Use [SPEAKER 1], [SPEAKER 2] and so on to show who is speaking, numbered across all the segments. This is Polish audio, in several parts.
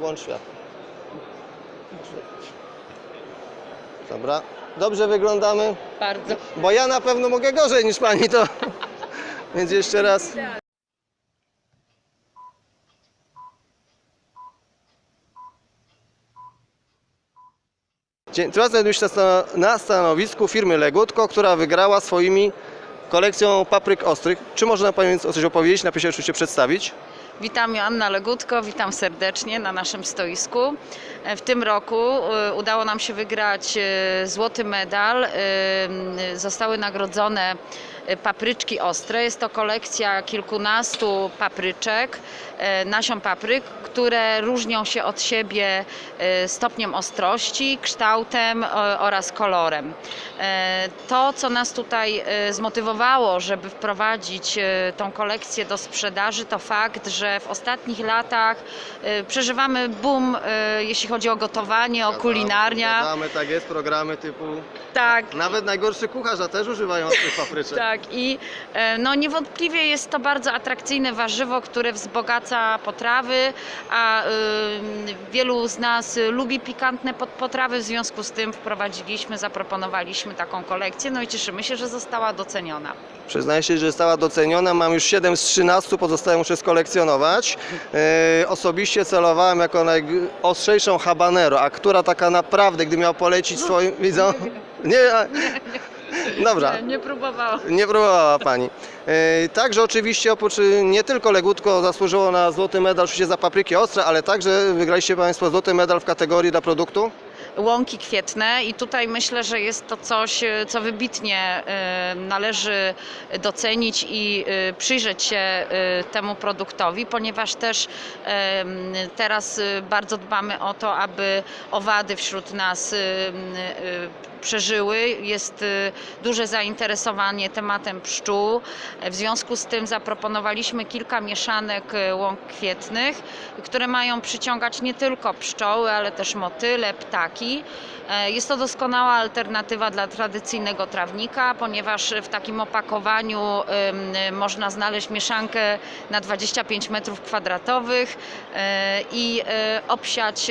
[SPEAKER 1] Włącz światło. Dobra. Dobrze wyglądamy,
[SPEAKER 2] Bardzo.
[SPEAKER 1] bo ja na pewno mogę gorzej niż pani to. Więc jeszcze raz. Dzień- Teraz znajduję się na stanowisku firmy Legutko, która wygrała swoimi kolekcją papryk ostrych. Czy można Pani o coś opowiedzieć? Napiszę oczywiście przedstawić.
[SPEAKER 2] Witam Joanna Legutko, witam serdecznie na naszym stoisku. E, W tym roku e, udało nam się wygrać e, złoty medal. Zostały nagrodzone papryczki ostre. Jest to kolekcja kilkunastu papryczek, e, nasion papryk, które różnią się od siebie e, stopniem ostrości, kształtem oraz kolorem. To, co nas tutaj zmotywowało, żeby wprowadzić tą kolekcję do sprzedaży, to fakt, że w ostatnich latach przeżywamy boom, jeśli chodzi o gotowanie, o kulinarnia.
[SPEAKER 1] Zgadzamy, tak jest, programy typu...
[SPEAKER 2] Tak,
[SPEAKER 1] Nawet najgorszy kucharza też używają tych papryczek.
[SPEAKER 2] Tak, i e, no niewątpliwie jest to bardzo atrakcyjne warzywo, które wzbogaca potrawy, a y, wielu z nas lubi pikantne pot- potrawy, w związku z tym wprowadziliśmy, zaproponowaliśmy taką kolekcję, no i cieszymy się, że została doceniona.
[SPEAKER 1] Przyznaję się, że została doceniona. Mam już 7 z 13, pozostałe muszę skolekcjonować. E, osobiście celowałem jako najostrzejszą habanero, a która taka naprawdę, gdy miał polecić swoim widzom... Nie, a- Dobra.
[SPEAKER 2] Nie, nie próbowałam.
[SPEAKER 1] Nie próbowała Pani. E, Także oczywiście oprócz y, nie tylko Legutko zasłużyło na złoty medal oczywiście za papryki ostre, ale także wygraliście Państwo złoty medal w kategorii dla produktu.
[SPEAKER 2] łąki kwietne i tutaj myślę, że jest to coś, e, co wybitnie e, należy docenić i e, przyjrzeć się e, temu produktowi, ponieważ też teraz e, bardzo dbamy o to, aby owady wśród nas e, m, e, przeżyły. Jest e, duże zainteresowanie tematem pszczół. W związku z tym zaproponowaliśmy kilka mieszanek e, łąk kwietnych, które mają przyciągać nie tylko pszczoły, ale też motyle, ptaki. E, Jest to doskonała alternatywa dla tradycyjnego trawnika, ponieważ w takim opakowaniu można znaleźć mieszankę na 25 metrów kwadratowych e, i e, obsiać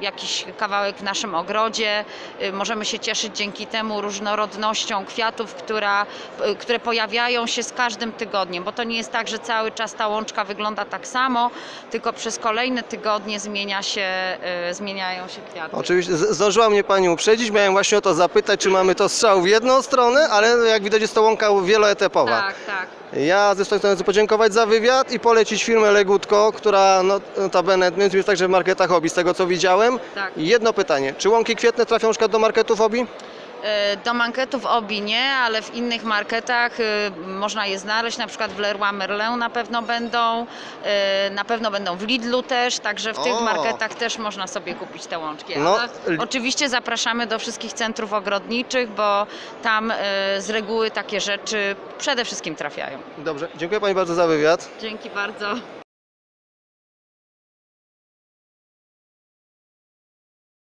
[SPEAKER 2] jakiś kawałek w naszym ogrodzie. E, Możemy się cieszyć dzięki temu różnorodnością kwiatów, która, e, które pojawiają się z każdym tygodniem, bo to nie jest tak, że cały czas ta łączka wygląda tak samo, tylko przez kolejne tygodnie zmienia się, e, zmieniają się kwiaty.
[SPEAKER 1] Oczywiście zdążyła mnie Pani uprzedzić, miałem właśnie o to zapytać, czy mamy to strzał w jedną stronę, ale jak widać jest to łąka wieloetapowa.
[SPEAKER 2] Tak, tak.
[SPEAKER 1] Ja zresztą chcę podziękować za wywiad i polecić firmę Legutko, która no, notabene między jest także w marketach hobby, z tego co widziałem.
[SPEAKER 2] Tak.
[SPEAKER 1] Jedno pytanie, czy łąki kwietne trafią na przykład do marketów hobby?
[SPEAKER 2] E, Do manketów obi nie, ale w innych marketach e, można je znaleźć, na przykład w Leroy Merlin na pewno będą, e, na pewno będą w Lidlu też, także w tych
[SPEAKER 1] O!
[SPEAKER 2] marketach też można sobie kupić te łączki.
[SPEAKER 1] No,
[SPEAKER 2] oczywiście zapraszamy do wszystkich centrów ogrodniczych, bo tam z reguły takie rzeczy przede wszystkim trafiają.
[SPEAKER 1] Dobrze, dziękuję Pani bardzo za wywiad.
[SPEAKER 2] Dzięki bardzo.